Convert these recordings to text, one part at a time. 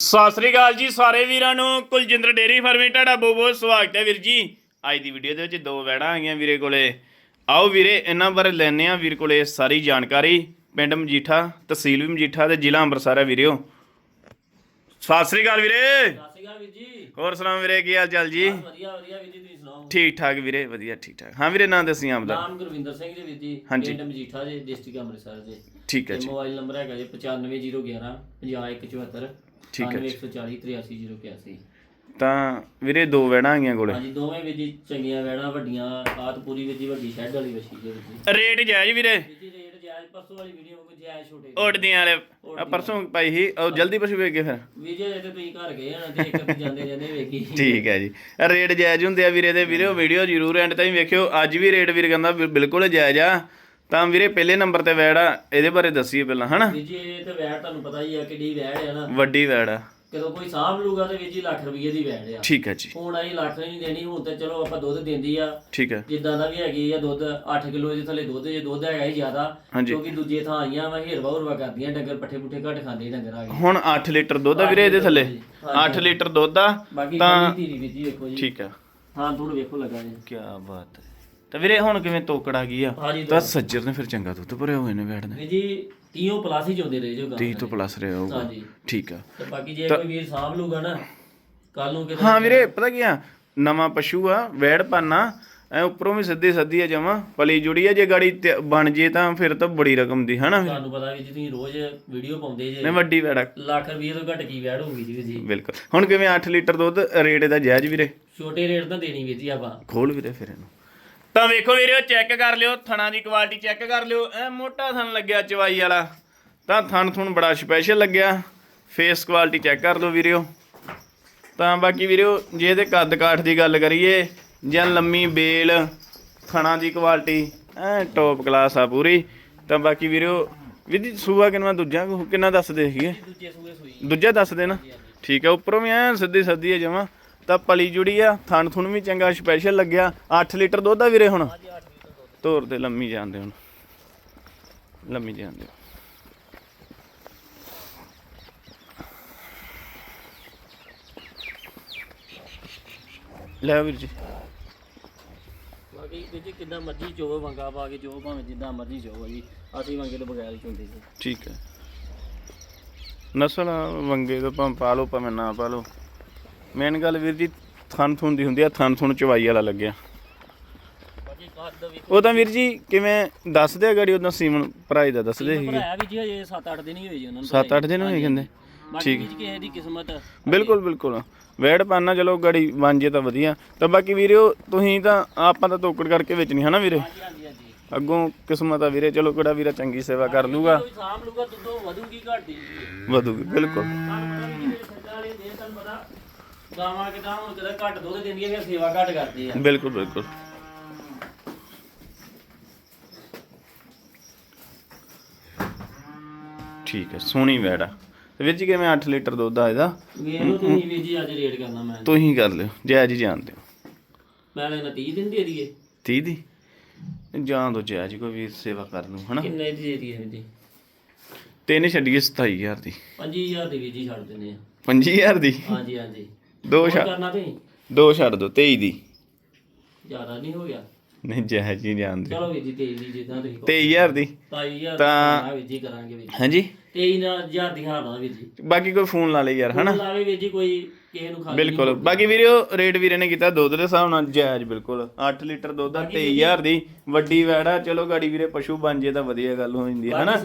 ਸਤਿ ਸ੍ਰੀ ਅਕਾਲ ਜੀ ਸਾਰੇ ਵੀਰਾਂ ਨੂੰ। ਕੁਲਜਿੰਦਰ ਡੇਰੀ ਫਾਰਮੇ ਤੁਹਾਡਾ ਬਹੁਤ ਬਹੁਤ ਸਵਾਗਤ ਹੈ ਵੀਰ ਜੀ। ਅੱਜ ਦੀ ਵੀਡੀਓ ਦੇ ਵਿੱਚ ਦੋ ਵੈੜਾਂ ਆ ਗਈਆਂ ਵੀਰੇ ਕੋਲੇ। ਆਓ ਵੀਰੇ ਇਹਨਾਂ ਬਾਰੇ ਲੈਣੇ ਆ ਵੀਰ ਕੋਲੇ ਸਾਰੀ ਜਾਣਕਾਰੀ। ਪਿੰਡ ਮਜੀਠਾ ਤਹਿਸੀਲ ਵੀ ਮਜੀਠਾ ਤੇ ਜ਼ਿਲ੍ਹਾ ਅੰਮ੍ਰਿਤਸਰ ਹੈ ਵੀਰਿਓ। ਸਤਿ ਸ੍ਰੀ ਅਕਾਲ ਵੀਰੇ। ਸਤਿ ਸ਼੍ਰੀ ਅਕਾਲ ਵੀਰ ਜੀ। ਹੋਰ ਸੁਣਾਓ ਵੀਰੇ ਕੀ ਹਾਲ ਚਾਲ ਜੀ? ਵਧੀਆ ਵਧੀਆ ਵੀਰ ਜੀ ਤੁਸੀਂ ਸੁਣਾਓ? ਠੀਕ ਠਾਕ ਵੀਰੇ ਵਧੀਆ ਠੀਕ ਠਾਕ। ਹਾਂ ਵੀਰੇ ਨਾਂ ਦੱਸੀ ਆਪਦਾ। ਨਾਮ ਗੁਰਵਿੰਦਰ ਸਿੰਘ ਜੀ ਵੀਰ ਜੀ ਹਾਂਜੀ। ਪਿੰਡ ਮਜੀਠਾ ਜੀ ਡਿਸਟ੍ਰਿਕਟ ਅੰਮ੍ਰਿਤਸਰ ਜੀ। ਠੀਕ ਹੈ ਤੇ ਜੀ। ਮੋਬਾਈਲ ਨੰਬਰ ਹੈਗਾ ਜੀ 95011 50174 ਠੀਕ ਹੈ ਜੀ। 9140 83081 ਤਾਂ ਵੀਰੇ ਦੋ ਵੈੜਾਂ ਆ ਗਈਆਂ ਕੋਲੇ। ਹਾਂਜੀ ਦੋਵੇਂ ਵੀਰ ਜੀ ਚੰਗੀਆਂ ਵੈੜਾਂ ਵੱਡੀਆਂ ਆਤ ਪੂਰੀ ਜੀ ਵੱਡੀ ਸ਼ੈੱਡ ਵਾਲੀ ਵਛੀ ਜੀ ਰੇਟ ਜਾਇਜ਼ ਵੀਰੇ? ਜੀ ਰੇਟ ਜਾਇਜ਼ ਪਰਸੋਂ ਵਾਲੀ ਵੀਡੀਓ ਕੋਈ ਜਾਇਜ਼ ਛੋਟੇ ਓਟਦੀਆਂ ਵਾਲੇ। ਪਰਸੋਂ ਪਾਈ ਸੀ ਉਹ ਜਲਦੀ ਪਸ਼ੂ ਵੇਚ ਗਏ ਫਿਰ। ਅਜੇ ਤੇ ਤੁਸੀਂ ਘਰ ਗਏ ਹਣਾ ਤੇ ਇੱਕ ਅੱਧੀ ਜਾਂਦੇ ਜਾਂਦੇ ਵੇਖੀ। ਠੀਕ ਹੈ ਜੀ। ਰੇਟ ਜਾਇਜ਼ ਹੁੰਦੇ ਆ ਵੀਰੇ ਦੇ ਵੀਰੇ ਉਹ ਵੀਡੀਓ ਜ਼ਰੂਰ ਐਂਡ ਤਾਈਂ ਵੇਖਿਓ। ਅੱਜ ਵੀ ਰੇਟ ਵੀਰ ਕਹਿੰਦਾ ਬਿਲਕੁਲ ਜਾਇਜ਼ ਆ। ਤਾਂ ਵੀਰੇ ਪਹਿਲੇ ਨੰਬਰ ਤੇ ਵੈੜ ਆ ਇਹਦੇ ਬਾਰੇ ਦੱਸੀਏ ਪਹਿਲਾਂ ਹਨਾ? ਵੀਰ ਜੀ ਇਹ ਤੇ ਵੈੜ ਤੁਹਾਨੂੰ ਪਤਾ ਹੀ ਆ ਕਿੱਡੀ ਵੈੜ ਆ ਨਾ। ਵੱਡੀ ਵੈੜ ਆ। ਕਦੋਂ ਕੋਈ ਸਾਂਭ ਲੂਗਾ ਤੇ ਵੀਰ ਜੀ ਲੱਖ ਰੁਪਏ ਦੀ ਵੈੜ ਆ। ਠੀਕ ਹੈ ਜੀ। ਹੁਣ ਅਸੀਂ ਲੱਖ ਨਹੀਂ ਦੇਣੀ ਹੁਣ ਤੇ ਚਲੋ ਆਪਾਂ ਦੁੱਧ ਦਿੰਦੀ ਆ। ਠੀਕ ਹੈ ਜਿੱਦਾਂ ਦਾ ਵੀ ਹੈਗੀ ਆ ਦੁੱਧ 8 ਕਿਲੋ ਦੇ ਥੱਲੇ ਦੁੱਧ ਜੇ ਦੁੱਧ ਹੈਗਾ ਹੀ ਜ਼ਿਆਦਾ ਹਾਂਜੀ। ਕਿਉਂਕਿ ਦੂਜੇ ਥਾਂ ਆਈਆਂ ਵਾ ਹੀਰਵਾ ਹੁਰਵਾ ਕਰਦੀਆਂ ਡੰਗਰ ਪੱਠੇ ਪੁੱਠੇ ਘੱਟ ਖਾਂਦੇ ਡੰਗਰ ਆ ਗਏ ਹੁਣ 8 ਲੀਟਰ ਦੁੱਧ ਆ ਵੀਰੇ ਇਹਦੇ ਥੱਲੇ। 8 ਲੀਟਰ ਦੁੱਧ ਆ ਬਾਕੀ ਤਾਂ ਖਾਲੀ ਧੀਰੀ ਵੀ ਜੀ ਵੇਖੋ ਜੀ। ਠੀਕ ਆ। ਹਾਂ ਤੁਹਾਨੂੰ ਵੇਖੋ ਲੱਗਾ ਜੀ। ਕੀ ਬਾਤ ਹੈ। ਤਾਂ ਵੀਰੇ ਹੁਣ ਕਿਵੇਂ ਤੋਕੜ ਆ ਗਈ ਆ? ਹਾਂਜੀ ਤਾਂ ਸੱਜਰ ਨੇ ਫਿਰ ਚੰਗਾ ਦੁੱਧ ਭਰਿਆ ਹੋਏ ਨੇ ਵੈੜ ਨੇ ਜੀ 30 ਪਲੱਸ ਹੀ ਚੋਂਦੇ ਰਹੇ ਜੋ ਗਾਂ 30 ਤੋਂ ਪਲੱਸ ਰਿਹਾ ਹੋਊਗਾ। ਹਾਂਜੀ। ਠੀਕ ਆ। ਤੇ ਬਾਕੀ ਜੇ ਕੋਈ ਵੀਰ ਸਾਂਭ ਲੂਗਾ ਨਾ ਕੱਲ ਨੂੰ ਕਿਤੇ ਹਾਂ ਵੀਰੇ ਪਤਾ ਕੀ ਆ? ਨਵਾਂ ਪਸ਼ੂ ਆ ਵੈੜ ਪਾਨਾ ਐ ਉੱਪਰੋਂ ਵੀ ਸਿੱਧੀ ਸੱਦੀ ਆ ਜਮਾ ਪਲੀ ਜੁੜੀ ਆ ਜੇ ਗਾੜੀ ਤੇ ਬਣ ਜੇ ਤਾਂ ਫਿਰ ਤਾਂ ਬੜੀ ਰਕਮ ਦੀ ਹਨਾ? ਵੀਰੇ? ਤੁਹਾਨੂੰ ਪਤਾ ਵੀ ਜੀ ਤੁਸੀਂ ਰੋਜ਼ ਵੀਡੀਓ ਪਾਉਂਦੇ ਜੇ। ਨੇ ਵੱਡੀ ਵੈੜ ਆ। ਲੱਖ ਰੁਪਏ ਤੋਂ ਘੱਟ ਕੀ ਵੈੜ ਹੋਊਗੀ ਜੀ ਜੀ? ਬਿਲਕੁਲ। ਹੁਣ ਕਿਵੇਂ 8 ਲੀਟਰ ਦੁੱਧ ਰੇਟ ਇਹਦਾ ਜਾਇਜ਼ ਵੀਰੇ? ਛੋਟੇ ਰੇਟ ਤਾਂ ਦੇਣੀ ਵੀਰ ਜੀ ਆਪਾਂ। ਖੋਲ ਵੀਰੇ ਫਿਰ ਇਹਨੂੰ। ਤਾਂ ਵੇਖੋ ਵੀਰੇ ਚੈੱਕ ਕਰ ਲਿਓ ਥਣਾ ਦੀ ਕੁਆਲਿਟੀ ਚੈੱਕ ਕਰ ਲਿਓ। ਐ ਮੋਟਾ ਥਣ ਲੱਗਿਆ ਚਵਾਈ ਵਾਲਾ। ਤਾਂ ਥਣ ਥੁਣ ਬੜਾ ਸਪੈਸ਼ਲ ਲੱਗਿਆ। ਫੇਸ ਕੁਆਲਿਟੀ ਚੈੱਕ ਕਰ ਲਓ ਵੀਰਿਓ ਤਾਂ ਬਾਕੀ ਵੀਰਿਓ ਜੇ ਇਹਦੇ ਕੱਦ ਕਾਠ ਦੀ ਗੱਲ ਕਰੀਏ ਜਾਂ ਲੰਮੀ ਬੇਲ ਥਣਾ ਦੀ ਕੁਆਲਿਟੀ ਐ ਟੌਪ ਕਲਾਸ ਆ ਪੂਰੀ। ਤਾਂ ਬਾਕੀ ਵੀਰਿਓ ਵਿਧੀ ਸੂਆ ਕਿੰਨਾ ਦੂਜਾ ਕਿੰਨਾ ਦੱਸਦੇ ਸੀਗੇ? ਦੂਜੇ ਸੂਏ ਸੂਈ। ਦੂਜਾ ਦੱਸ ਦੇ ਨਾ ਠੀਕ ਹੈ ਉੱਪਰੋਂ ਵੀ ਐ ਸਿੱਧੀ ਸੱਦੀ ਹੈ ਜਮਾ। ਤਾਂ ਪਲੀ ਜੁੜੀ ਆ ਥਣ ਥੁਣ ਵੀ ਚੰਗਾ ਸਪੈਸ਼ਲ ਲੱਗਿਆ। 8 ਲੀਟਰ ਦੁੱਧ ਆ ਵੀਰੇ ਹੁਣ? ਹਾਂਜੀ 8 ਲੀਟਰ ਦੁੱਧ ਧੋਰ ਤੇ ਲੰਮੀ ਜਾਂਦੇ ਹੁਣ ਲੰਮੀ ਜਾਂਦੇ ਲੈ ਵੀਰ ਜੀ। ਬਾਕੀ ਵੀਰ ਜੀ ਕਿੱਦਾਂ ਮਰਜ਼ੀ ਚੋਵੋ ਵੰਗਾ ਪਾ ਕੇ ਜੋ ਭਾਵੇਂ ਜਿੱਦਾਂ ਮਰਜ਼ੀ ਚੋਵੋ ਜੀ ਅਸੀਂ ਵੰਗੇ ਤੋਂ ਬਗੈਰ ਹੀ ਚੁੰਦੇ ਸੀ ਠੀਕ ਹੈ। ਨਸਲ ਵੰਗੇ ਤੋਂ ਭਾਵੇਂ ਪਾ ਲਓ ਭਾਵੇਂ ਨਾ ਪਾ ਲਓ। ਮੇਨ ਗੱਲ ਵੀਰ ਜੀ ਥਣ ਥੁਣ ਦੀ ਹੁੰਦੀ ਆ ਥਣ ਥੁਣ ਚਵਾਈ ਵਾਲਾ ਲੱਗਿਆ। ਉਹ ਤਾਂ ਵੀਰ ਜੀ ਕਿਵੇਂ ਦੱਸਦੇ ਆ ਗਾੜੀ ਉਹਦਾ ਸੀਮਨ ਭਰਾਈ ਦਾ ਦੱਸਦੇ ਸੀਗੇ? ਭਰਾਇਆ ਵੀ ਜੀ ਹਜੇ 7-8 ਦਿਨ ਹੀ ਹੋਏ ਜੀ ਉਹਨਾਂ ਨੂੰ 7-8 ਦਿਨ ਹੋਏ ਕਹਿੰਦੇ। ਵੀ ਜੀ ਕਿਸੇ ਦੀ ਕਿਸਮਤ ਬਿਲਕੁਲ ਬਿਲਕੁਲ। ਵੈੜ ਪਾਣਾ ਚਲੋ ਗਾੜੀ ਬਣ ਜੇ ਤਾਂ ਵਧੀਆ। ਤਾਂ ਬਾਕੀ ਵੀਰਿਓ ਤੁਸੀਂ ਤਾਂ ਆਪਾਂ ਤਾਂ ਤੋਕੜ ਕਰਕੇ ਵੇਚਣੀ ਹਨਾ ਵੀਰੇ? ਹਾਂਜੀ ਹਾਂਜੀ ਹਾਂਜੀ। ਅੱਗੋਂ ਕਿਸਮਤ ਆ ਵੀਰੇ ਚਲੋ ਕਿਹੜਾ ਵੀਰਾ ਚੰਗੀ ਸੇਵਾ ਕਰ ਲੂਗਾ। ਸਾਂਭ ਲੂਗਾ ਦੁੱਧੋਂ ਵਧੂਗੀ ਘਟਦੀ ਜੀ। ਵਧੂਗੀ ਬਿਲਕੁਲ ਤੁਹਾਨੂੰ ਪਤਾ ਵੀ ਜਿਹੜੇ ਛੱਡਾਂ ਵਾਲੇ ਦੇ ਤੁਹਾਨੂੰ ਪਤਾ ਗਾਵਾਂ ਕਿਦਾਂ ਹੁਣ ਕਿਦਾਂ ਘੱਟ ਦੁੱਧ ਦਿੰਦੀਆਂ ਫਿਰ ਸੇਵਾ ਘੱਟ ਕਰਦੇ ਆ। ਬਿਲਕੁਲ ਬਿਲਕੁਲ। ਠੀਕ ਹੈ ਸੋਹਣੀ ਵੈੜ ਆ। ਤੇ ਵੀਰ ਜੀ ਕਿਵੇਂ 8 ਲੀਟਰ ਦੁੱਧ ਆ ਇਹਦਾ? ਵੇਖ ਤੁਸੀਂ ਵੀ ਜੀ ਅੱਜ ਰੇਟ ਕਰਨਾ ਮੈਂ। ਤੁਸੀਂ ਕਰ ਲਿਓ ਜਾਇਜ਼ ਹੀ ਜਾਣਦੇ ਹੋ। ਮੈਂ ਲੈਣਾ 30 ਦਿਨ ਦੇ ਦਈਏ 30 ਦੀ? ਜਾਂ ਦੋ ਜਾਇਜ਼ ਕੋਈ ਵੀਰ ਸੇਵਾ ਕਰ ਲੂ ਹਨਾ? ਕਿੰਨੇ ਦੀ ਦੇ ਦਈਏ ਜੀ? ਤਿੰਨ ਛੱਡੀਏ 27000 ਦੀ। 5000 ਦੀ ਵੀ ਜੀ ਛੱਡ ਦਿੰਦੇ ਆ। 5000 ਦੀ? ਹਾਂਜੀ ਹਾਂਜੀ। ਦੋ ਛੱਡ ਕਰਨਾ ਦੋ ਛੱਡ ਦੋ 23 ਦੀ। ਜ਼ਿਆਦਾ ਨਹੀਂ ਹੋ ਗਿਆ। ਨਹੀਂ ਜਾਇਜ਼ ਹੀ ਜਾਣਦੇ ਚਲੋ ਵੀਰ ਜੀ 23 ਦੀ ਜਿੱਦਾਂ ਤੁਸੀਂ 23000 ਦੀ। 23000 ਤਾਂ- ਵੀਰ ਜੀ ਕਰਾਂਗੇ ਵੀਰ ਜੀ। ਹਾਂਜੀ। 23000 ਦੀ ਹਾਰ ਦਾ ਵੀਰ ਜੀ। ਬਾਕੀ ਕੋਈ ਫੋਨ ਲਾ ਲੈ ਯਾਰ ਹਨਾ? ਲਾਵੇ ਵੀਰ ਜੀ ਕੋਈ ਕਿਸੇ ਨੂੰ ਖਾਲੀ ਬਿਲਕੁਲ। ਬਾਕੀ ਵੀਰੋ ਰੇਟ ਵੀਰੇ ਨੇ ਕੀਤਾ ਦੁੱਧ ਦੇ ਹਿਸਾਬ ਨਾਲ ਜਾਇਜ਼ ਬਿਲਕੁਲ। 8 ਲੀਟਰ ਦੁੱਧ ਆ 23000 ਦੀ। ਵੱਡੀ ਵੈੜ ਚਲੋ ਗਾੜੀ ਵੀਰੇ ਪਸ਼ੂ ਬਣ ਜੇ ਤਾਂ ਵਧੀਆ ਗੱਲ ਹੋ ਜਾਂਦੀ ਹੈ ਹਨਾ?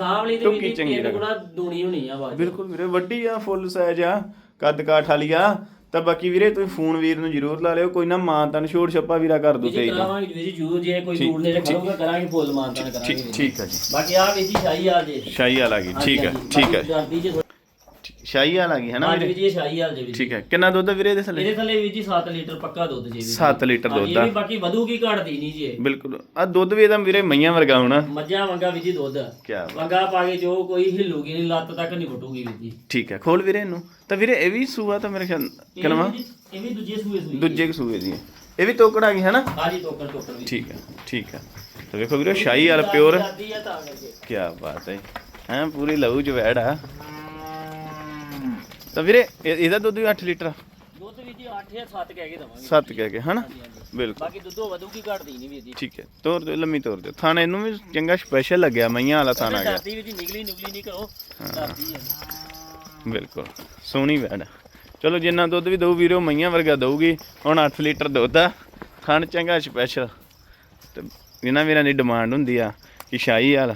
ਟੁੱਕੀ ਜੀ ਚੰਗੀ ਤਿੰਨ ਲੱਗ ਗੁਣਾ ਦੂਣੀ ਹੋਣੀ ਆ ਚ। ਬਿਲਕੁਲ ਵੀਰੇ ਵੱਡੀ ਆ ਫੁੱਲ ਸਾਈਜ਼ ਆ ਕੱਦ ਕਾਠ ਵਾਲੀ ਆ ਤਾਂ ਬਾਕੀ ਵੀਰੇ ਤੁਸੀਂ ਫੋਨ ਵੀਰ ਨੂੰ ਜ਼ਰੂਰ ਲਾ ਲਿਓ ਕੋਈ ਨਾ ਮਾਂ ਤਨ ਛੋੜ ਛੱਪਾ ਵੀਰਾ ਕਰ ਦੋ ਜੀ। ਕਰਾਵਾਂਗੇ ਵੀਰ ਜੀ ਜੂ ਜੇ ਕੋਈ ਦੂਰ ਨੇੜੇ ਖੜੂਗਾ ਕਰਾਂਗੇ ਫੁੱਲ ਮਾਨਤਾਨ ਕਰਾਂਗੇ ਵੀਰ ਜੀ। ਠੀਕ ਆ ਜੀ। ਬਾਕੀ ਆ ਵੀਰ ਜੀ ਸ਼ਾਹੀ ਹਾਲ ਜੇ। ਸ਼ਾਹੀ ਵਾਲਾ ਗਈ ਠੀਕ ਹੈ ਠੀਕ ਹੈ ਸ਼ਾਹੀ ਵਾਲਾ ਗਈ ਹਨਾ ਹਾਂ ਵੀਰੇ ਵੀਰ? ਜੀ ਇਹ ਸ਼ਾਹੀ ਹਾਲ ਜੇ। ਵੀਰ ਜੀ। ਠੀਕ ਹੈ। ਕਿੰਨਾ ਦੁੱਧ ਆ ਵੀਰੇ ਇਹਦੇ ਥੱਲੇ? ਇਹਦੇ ਥੱਲੇ ਵੀਰ ਜੀ 7 ਲੀਟਰ ਪੱਕਾ ਦੁੱਧ ਜੇ ਵੀਰ ਜੀ 7 ਲੀਟਰ ਹਾਂਜੀ, ਦੁੱਧ ਇਹ ਆ ਵੀ ਬਾਕੀ ਵਧੂਗੀ ਘਟਦੀ ਨਹੀਂ ਜੀ ਇਹ। ਬਿਲਕੁਲ। ਆ ਦੁੱਧ ਵੀ ਇਹਦਾ ਵੀਰੇ ਮਈਆਂ ਵਰਗਾ ਹੋਣਾ। ਮੱਝਾਂ ਵੰਗਾ ਵੀਰ ਜੀ ਦੁੱਧ। ਕੀ ਵੰਗਾ ਪਾ ਕੇ ਜੋ ਕੋਈ ਹਿੱਲੂਗੀ ਨਹੀਂ ਲੱਤ ਤੱਕ ਨਹੀਂ ਫੁੱਟੂਗੀ ਵੀਰ ਜੀ। ਠੀਕ ਹੈ ਖੋਲ ਵੀਰੇ ਇਹਨੂੰ। ਤਾਂ ਵੀਰੇ ਇਹ ਵੀ ਸੂਆ ਤਾਂ ਮੇਰੇ ਖਿਆਲ ਇਹ ਕਿਨਵਾ ਵੀਰ ਜੀ, ਇਹ ਵੀ ਦੂਜੇ ਸੂਏ ਸੂਈ ਦੂਜੇ ਕੁ ਸੂਏ ਦੀ ਹੈ। ਇਹ ਵੀ ਤੋਕੜ ਆ ਗਈ ਹੈ ਨਾ? ਹਾਂਜੀ ਟੋਕਰ ਟੋਕਰ ਵੀ ਠੀਕ ਹੈ ਠੀਕ ਹੈ। ਤਾਂ ਵੇਖੋ ਵੀਰੇ ਸ਼ਾਹੀ ਵਾਲਾ ਪਿਓਰ। ਜਰਦੀ ਆ ਤਾਂ ਕਰਕੇ ਕੀ ਬਾਤ ਹੈ। ਹੈ ਪੂਰੀ ਲਹੂ ਚ ਵੈੜ ਆ। ਤਾਂ ਵੀਰੇ ਇਹ- ਇਹਦਾ ਦੁੱਧ ਵੀ 8 ਲੀਟਰ ਦੁੱਧ ਵੀ ਜੀ 8 ਜਾਂ 7 ਕਹਿ ਕੇ ਦਵਾਂਗੇ। 7 ਕਹਿ ਕੇ ਹਨਾ? ਹਾਂਜੀ ਹਾਂਜੀ। ਬਿਲਕੁਲ। ਬਾਕੀ ਦੁੱਧੋਂ ਵਧੂਗੀ ਘਟਦੀ ਨਹੀਂ ਵੀਰ ਜੀ। ਠੀਕ ਹੈ ਤੋਰ ਦਿਓ ਲੰਮੀ ਤੋਰ ਦਿਓ। ਥਾਣਾ ਇਹਨੂੰ ਵੀ ਚੰਗਾ ਸਪੈਸ਼ਲ ਲੱਗਿਆ ਮਈਆਂ ਵਾਲਾ ਥਾਣਾ ਆ ਗਿਆ। ਡਰਦੀ ਵੀ ਜੀ ਨਿਕਲੀ ਨਿਕਲੀ ਨਹੀਂ ਕਰੋ। ਡਰਦੀ ਹੈ ਬਿਲਕੁਲ ਸੋਹਣੀ ਵੈੜ ਚਲੋ ਜਿੰਨਾ ਦੁੱਧ ਵੀ ਦਊ ਵੀਰੋ ਮਈਆਂ ਵਰਗਾ ਦਊਗੀ ਹੁਣ 8 ਲੀਟਰ ਦੁੱਧ ਆ। ਖਾਣ ਚੰਗਾ ਸਪੈਸ਼ਲ ਤੇ ਇਹਨਾਂ ਵੀਰਾਂ ਦੀ ਡਿਮਾਂਡ ਹੁੰਦੀ ਆ ਕਿ ਸ਼ਾਹੀ ਵਾਲਾ।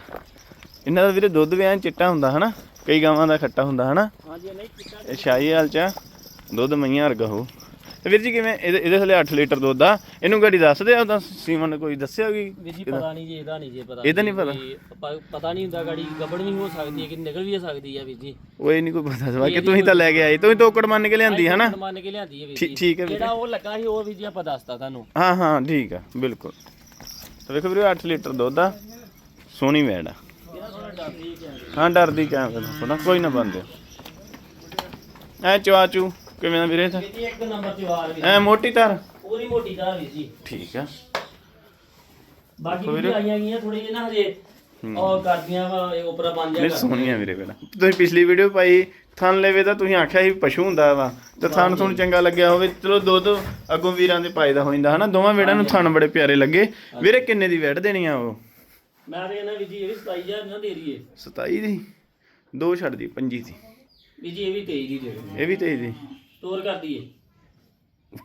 ਇਹਨਾਂ ਦਾ ਵੀਰੇ ਦੁੱਧ ਵੀ ਐਂ ਚਿੱਟਾ ਹੁੰਦਾ ਹਨਾ? ਕਈ ਗਾਵਾਂ ਦਾ ਖੱਟਾ ਹੁੰਦਾ ਹਨਾ? ਹਾਂਜੀ ਨਹੀਂ ਕਿਤਾ ਇਹ ਸ਼ਾਹੀ ਹਾਲ ਚ ਆ, ਦੁੱਧ ਮਈਆਂ ਵਰਗਾ ਹੋ ਤੇ ਵੀਰ ਜੀ ਕਿਵੇਂ? ਇਹਦੇ ਇਹਦੇ ਥੱਲੇ 8 ਲੀਟਰ ਦੁੱਧ ਆ। ਇਹਨੂੰ ਗਾੜੀ ਦੱਸ ਦੇ ਉਹਦਾ ਸੀਮਨ ਨੇ ਕੋਈ ਦੱਸਿਆ ਵੀ ਵੀਰ ਜੀ ਪਤਾ ਨਹੀਂ ਜੀ ਇਹਦਾ ਨਹੀਂ ਜੀ ਪਤਾ। ਇਹਦਾ ਨਹੀਂ ਪਤਾ? ਵੀ ਪ- ਪਤਾ ਨਹੀਂ ਹੁੰਦਾ ਗਾੜੀ ਗੱਬੜ ਵੀ ਹੋ ਸਕਦੀ ਹੈ ਕਿ ਨਿਕਲ ਵੀ ਸਕਦੀ ਹੈ ਵੀਰ ਜੀ। ਉਹ ਇਹ ਨਹੀਂ ਕੋਈ ਪਤਾ ਸਵਾ ਕਿ ਤੁਸੀਂ ਤਾਂ ਲੈ ਕੇ ਆਏ ਤੁਸੀਂ ਤੋਕੜ ਮੰਨ ਕੇ ਲਿਆਂਦੀ ਹਨਾ ਮੰਨ ਕੇ ਲਿਆਂਦੀ ਹੈ ਵੀਰ ਜੀ। ਠੀਕ ਹੈ ਵੀਰੇ ਜਿਹੜਾ ਉਹ ਲੱਗਾ ਸੀ ਉਹ ਵੀਰ ਜੀ ਆਪਾਂ ਦੱਸਤਾ ਤੁਹਾਨੂੰ। ਹਾਂ ਹਾਂ ਠੀਕ ਆ। ਬਿਲਕੁਲ। ਤਾਂ ਵੇਖੋ ਵੀਰੇ 8 ਲੀਟਰ ਦੁੱਧ ਆ। ਸੋਹਣੀ ਵੈੜ ਆ। ਇਹਦਾ ਥੋੜਾ ਡਰਦੀ ਹੈ। ਹਾਂ ਡਰਦੀ ਕਿਆ ਨਾ ਕੋਈ ਨਾ ਬੰਦੇ। ਐ ਚਵਾਚੂ ਕਿਵੇਂ ਦਾ ਵੀਰੇ ਤਾਂ ਜੀ ਇੱਕ ਨੰਬਰ ਤੇ ਵਾਰ। ਐ ਮੋਟੀ ਧਰ। ਪੂਰੀ ਮੋਟੀ ਦਾ ਵੀਰ ਜੀ। ਠੀਕ ਆ। ਬਾਕੀ ਵੀ ਆਈਆਂ ਗਈਆਂ ਥੋੜੀ ਜਿਹੀ ਨਾ ਹਜੇ। ਉਹ ਕਰਦੀਆਂ ਵਾ ਇਹ ਉਪਰਾ ਬਣ ਨਹੀਂ ਜਾਏਗਾ ਸੋਹਣੀਆਂ ਵੀਰੇ ਵੇਲਾ ਤੁਸੀਂ ਪਿਛਲੀ ਵੀਡੀਓ ਪਾਈ ਥਣ ਲੈਵੇ ਤਾਂ ਤੁਸੀਂ ਆਖਿਆ ਸੀ ਪਸ਼ੂ ਹੁੰਦਾ ਵਾ। ਤੇ ਥਣ ਤੁਹਾਨੂੰ ਚੰਗਾ ਲੱਗਿਆ ਹੋਵੇ। ਚਲੋ ਦੁੱਧ ਅੱਗੋਂ ਵੀਰਾਂ ਦੇ ਪਾਇਦਾ ਹੋ ਜਾਂਦਾ ਹਨਾ? ਦੋਵਾਂ ਵੇੜਾਂ ਨੂੰ ਥਣ ਬੜੇ ਪਿਆਰੇ ਲੱਗੇ। ਵੀਰੇ ਕਿੰਨੇ ਦੀ ਵੈੜ ਦੇਣੀ ਆ ਉਹ? ਮੈਂ ਤੇ ਇਹਨਾਂ ਵੀਰ ਜੀ ਇਹ ਵੀ 27000 ਨਾ ਦੇ ਰਹੀਏ 27 ਦੀ? ਦੋ ਛੱਡ ਦੀ 25 ਦੀ। ਵੀਰ ਜੀ ਇਹ ਵੀ 23 ਦੀ ਦੇ ਦਿਓ। ਇਹ ਵੀ 23 ਦੀ ਤੋਰ ਕਰ ਦਈਏ।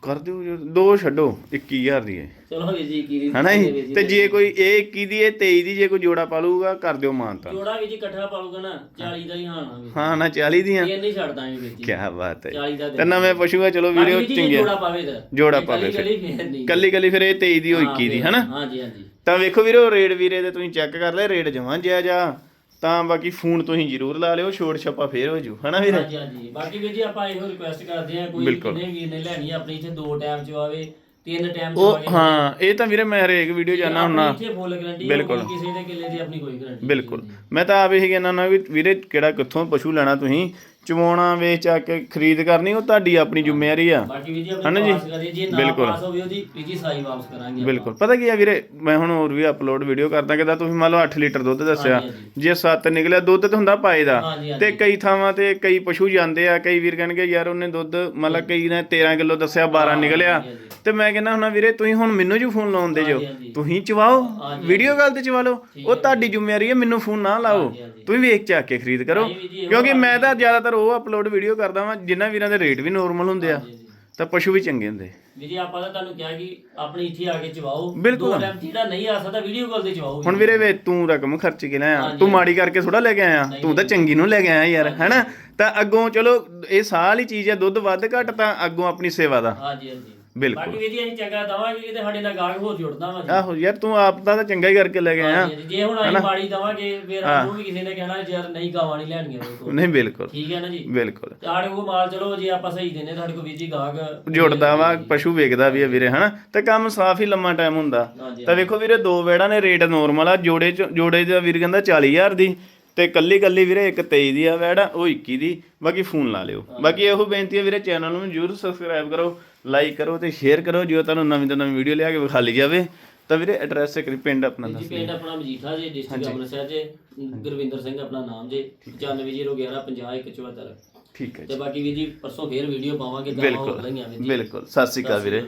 ਕਰ ਦਿਓ ਜੀ, ਦੋ ਛੱਡੋ 21000 ਦੀ ਹੈ। ਚਲੋ ਵੀਰ ਜੀ ਕੀ ਦੀ ਹਨਾ ਜੀ? ਤੇ ਜੇ ਕੋਈ ਇਹ 21 ਦੀ ਇਹ 23 ਦੀ ਜੇ ਕੋਈ ਜੋੜਾ ਪਾਲੂਗਾ ਕਰ ਦਿਓ ਮਾਨਤਾ। ਜੋੜਾ ਵੀਰ ਜੀ ਇਕੱਠਾ ਪਾਲੂਗਾ ਨਾ 40 ਦਾ ਹੀ ਹਾਣਾ ਵੀਰ ਹਾਂ ਨਾ 40 ਦੀਆਂ ਇਹ ਨਹੀਂ ਛੱਡਦਾ ਇਹ ਵੀਰ ਜੀ। ਕੀ ਬਾਤ ਹੈ। 40 ਦਾ ਤੇ ਦੇ ਨਵੇਂ ਪਸ਼ੂ ਆ ਚਲੋ ਵੀਡੀਓ ਬਾਕੀ ਵੀਰ ਜੀ ਚੰਗੇ ਜੋੜਾ ਪਾਵੇ ਤਾਂ। ਜੋੜਾ ਇਹ ਪਾਵੇ ਫੇਰ। ਨਹੀਂ। ਕੱਲੀ ਕੱਲੀ ਫਿਰ ਇਹ 23 ਦੀ ਉਹ 21 ਦੀ ਹਾਂ, ਹਨਾ ਹਾਂਜੀ ਹਾਂਜੀ ਤਾਂ ਵੇਖੋ ਵੀਰੋ ਰੇਟ ਵੀਰੇ ਦੇ ਤੁਸੀਂ ਚੈੱਕ ਕਰ ਲੈ ਰੇਟ ਜਮਾਂ ਜਿਆ ਜਾ ਤਾਂ ਬਾਕੀ ਫੋਨ ਤੁਸੀਂ ਜ਼ਰੂਰ ਲਾ ਲਿਓ ਛੋੜ ਛੱਪਾ ਫੇਰ ਹੋ ਜੂ। ਹਨਾ ਵੀਰੇ? ਹਾਂਜੀ ਹਾਂਜੀ। ਬਾਕੀ ਵੀਰ ਜੀ ਆਪਾਂ ਇਹੋ ਰਿਕੁਐਸਟ ਕਰਦੇ ਆ ਕੋਈ ਬਿਲਕੁਲ। ਕਿਨੇ ਵੀਰ ਨੇ ਲੈਣੀ ਆ ਆਪਣੀ ਇੱਥੇ ਦੋ ਟਾਈਮ ਚ ਆਵੇ ਤਿੰਨ ਟਾਈਮ ਚ ਉਹ ਆਵੇ। ਹਾਂ ਇਹ ਤਾਂ ਵੀਰੇ ਮੈਂ ਹਰੇਕ ਵੀਡੀਓ ਜਾਣਾ ਹੁੰਨਾ ਆਪਣੀ ਇੱਥੇ ਫੁੱਲ ਗਾਰੰਟੀ ਬਿਲਕੁਲ। ਕਿਸੇ ਦੇ ਕਿੱਲੇ ਦੀ ਆਪਣੀ ਕੋਈ ਗਾਰੰਟੀ ਬਿਲਕੁਲ। ਮੈਂ ਤਾਂ ਆਪ ਇਹ ਕਹਿੰਦਾ ਨਾ ਵੀ ਵੀਰੇ ਕਿਹੜਾ ਕਿੱਥੋਂ ਪਸ਼ੂ ਲੈਣਾ ਤੁਸੀਂ? ਚਵਾਉਣਾ ਵੇਚ ਆ ਕੇ ਖਰੀਦ ਕਰਨੀ ਉਹ ਤੁਹਾਡੀ ਆਪਣੀ ਜ਼ਿੰਮੇਵਾਰੀ ਆ। ਬਾਕੀ ਵੀਰ ਜੀ ਹਨਾ ਆਪਣੀ ਜੀ? ਪਾਸ ਕਰੀਏ ਜੇ ਨਾ ਬਿਲਕੁਲ। ਪਾਸ ਹੋਵੇ ਉਹਦੀ ਵੀਰ ਜੀ ਸਾਈ ਵਾਪਸ ਕਰਾਂਗੇ ਬਿਲਕੁਲ। ਪਤਾ ਕੀ ਆ ਵੀਰੇ ਮੈਂ ਹੁਣ ਹੋਰ ਵੀ ਅਪਲੋਡ ਵੀਡੀਓ ਕਰਦਾ ਕਿਦਾ ਤੁਸੀਂ ਮੰਨ ਲਓ 8 ਲੀਟਰ ਦੁੱਧ ਦੱਸਿਆ ਹਾਂਜੀ, ਜੇ 7 ਨਿਕਲਿਆ ਦੁੱਧ ਤੇ ਹੁੰਦਾ ਪਾਏ ਦਾ ਹਾਂਜੀ, ਹਾਂਜੀ। ਤੇ ਕਈ ਥਾਵਾਂ ਤੇ ਕਈ ਪਸ਼ੂ ਜਾਂਦੇ ਆ ਕਈ ਵੀਰ ਕਹਿਣਗੇ ਯਾਰ ਉਹਨੇ ਦੁੱਧ ਮਤਲਬ ਕਈ ਨੇ 13 ਕਿਲੋ ਦੱਸਿਆ 12 ਨਿਕਲਿਆ। ਹਾਂਜੀ, ਹਾਂਜੀ। ਤੇ ਮੈਂ ਕਹਿੰਦਾ ਹੁਣਾ ਵੀਰੇ ਤੁਸੀਂ ਹੁਣ ਮੈਨੂੰ ਜੀ ਫੋਨ ਲਾਉਂਦੇ ਜੋ ਹਾਂਜੀ, ਹਾਂਜੀ। ਤੁਸੀਂ ਚਵਾਓ ਹਾਂਜੀ, ਵੀਡੀਓ ਕਾਲ ਤੇ ਚਵਾ ਲਓ। ਉਹ ਤੁਹਾਡੀ ਜ਼ਿੰਮੇਵਾਰੀ ਹੈ ਮੈਨੂੰ ਫੋਨ ਨਾ ਲਾਓ। ਹਾਂਜੀ, ਹਾਂਜੀ। ਤੁਸੀਂ ਵੇਖ ਚੱਕ ਕੇ ਖਰੀਦ ਕਰੋ। ਹਾਂਜੀ, ਜੀ, ਇਹੋ ਕਿਉਂਕਿ ਮੈਂ ਤਾਂ ਜ਼ਿਆਦਾਤਰ ਉਹ ਅਪਲੋਡ ਵੀਡੀਓ ਕਰਦਾ ਵਾਂ ਜਿਨ੍ਹਾਂ ਵੀਰਾਂ ਦੇ ਰੇਟ ਵੀ ਨੋਰਮਲ ਹੁੰਦੇ ਆ ਹਾਂਜੀ, ਹਾਂਜੀ। ਤਾਂ ਪਸ਼ੂ ਵੀ ਚੰਗੇ ਹੁੰਦੇ। ਵੀਰ ਜੀ ਆਪਾਂ ਤਾਂ ਤੁਹਾਨੂੰ ਕਿਹਾ ਕਿ ਆਪਣੀ ਇੱਥੇ ਆ ਕੇ ਚਵਾਓ। ਬਿਲਕੁਲ। ਦੋ ਜਿਹੜਾ ਨਹੀਂ ਆ ਸਕਦਾ ਵੀਡੀਓ ਕਾਲ ਤੇ ਚਵਾਓ ਹੁਣ ਵੀਰੇ ਵੇ ਤੂੰ ਰਕਮ ਖਰਚ ਕੇ ਲਿਆ ਹਾਂਜੀ। ਤੂੰ ਮਾੜੀ ਕਰਕੇ ਥੋੜਾ ਲੈ ਕੇ ਆਇਆ। ਤੂੰ ਤਾਂ ਚੰਗੀ ਨੂੰ ਲੈ ਕੇ ਆਇਆ ਯਾਰ ਹੈਨਾ? ਤਾਂ ਅੱਗੋਂ ਚਲੋ ਇਹ ਸਾਲ ਹੀ ਚੀਜ਼ ਹੈ ਦੁੱਧ ਵੱਧ ਘੱਟ ਤਾਂ ਅੱਗੋਂ ਆਪਣੀ ਸੇਵਾ ਦਾ। ਹਾਂਜੀ ਹਾਂਜੀ। ਬਿਲਕੁਲ। ਬਾਕੀ ਵੀਰ ਜੀ ਅਸੀਂ ਚੰਗਾ ਦਵਾਂਗੇ ਕਿ ਸਾਡੇ ਨਾਲ ਗਾਹਕ ਹੋਰ ਜੁੜਦਾ ਵਾ ਜੀ। ਆਹੋ ਯਾਰ ਤੂੰ ਆਪ ਦਾ ਤਾਂ ਚੰਗਾ ਹੀ ਕਰਕੇ ਲੈ ਕੇ ਆਇਆ। ਹਾਂਜੀ। ਜੇ ਹੁਣ ਅਸੀਂ ਮਾੜੀ ਦਵਾਂਗੇ ਫਿਰ ਉਹਨੂੰ ਵੀ ਕਿਸੇ ਨੇ ਕਹਿਣਾ ਯਾਰ ਨਹੀਂ ਗਾਵਾਂ ਨਹੀਂ ਲੈਣੀਆਂ ਮੇਰੇ ਕੋਲ। ਨਹੀਂ ਬਿਲਕੁਲ। ਠੀਕ ਹੈ ਨਾ ਜੀ? ਬਿਲਕੁਲ। ਤੇ ਸਾਡੇ ਕੋਲ ਮਾਲ ਚਲੋ ਜੇ ਆਪਾਂ ਸਹੀ ਦਿੰਦੇ ਸਾਡੇ ਕੋਲ ਵੀਰ ਜੀ ਗਾਹਕ ਜੁੜਦਾ ਵਾ ਪਸ਼ੂ ਵੇਖਦਾ ਵੀ ਆ ਵੀਰੇ ਹਨਾ? ਤੇ ਕੰਮ ਸਾਫ਼ ਹੀ ਲੰਮਾ ਟਾਈਮ ਹੁੰਦਾ। ਹਾਂਜੀ ਤਾਂ ਵੇਖੋ ਵੀਰੇ ਦੋ ਵੇੜਾਂ ਨੇ ਰੇਟ ਨੋਰਮਲ ਆ ਜੋੜੇ ਚ ਜੋੜੇ ਦਾ ਵੀਰ ਕਹਿੰਦਾ 40000 ਦੀ ਤੇ ਕੱਲੀ ਕੱਲੀ ਵੀਰੇ ਇੱਕ 23 ਦੀ ਆ ਵੈੜ ਆ, ਉਹ 21 ਦੀ ਬਾਕੀ ਫੋਨ ਲਾ ਲਿਓ। ਬਾਕੀ ਇਹੋ ਬੇਨਤੀ ਹੈ ਵੀਰੇ ਚੈਨਲ ਨੂੰ ਜਰੂਰ ਸਬਸਕ੍ਰਾਈਬ ਕਰੋ। ਲਾਈਕ ਕਰੋ ਤੇ ਸ਼ੇਅਰ ਕਰੋ ਜੋ ਤੁਹਾਨੂੰ ਨਵੀਂ ਤੋਂ ਨਵੀਂ ਵੀਡੀਓ ਲਿਆ ਕੇ ਵਿਖਾ ਲਈ ਜਾਵੇ ਤਾਂ ਵੀਰੇ ਐਡਰੈਸ ਇੱਕ ਪਿੰਡ ਆਪਣਾ ਜੀ ਦੱਸ ਪਿੰਡ ਆਪਣਾ ਮਜੀਠਾ ਜੀ ਡਿਸਟ੍ਰਿਕਟ ਅੰਮ੍ਰਿਤਸਰ ਜੇ ਗੁਰਵਿੰਦਰ ਸਿੰਘ ਆਪਣਾ ਨਾਮ ਜੇ 9501150174 ਠੀਕ ਹੈ ਜੀ। ਤੇ ਬਾਕੀ ਵੀਰ ਜੀ ਪਰਸੋਂ ਫੇਰ ਵੀਡੀਓ ਪਾਵਾਂਗੇ ਹੋਰ ਬਿਲਕੁਲ ਵੀਰ ਜੀ। ਬਿਲਕੁਲ ਸਤਿ ਸ਼੍ਰੀ ਅਕਾਲ ਵੀਰੇ।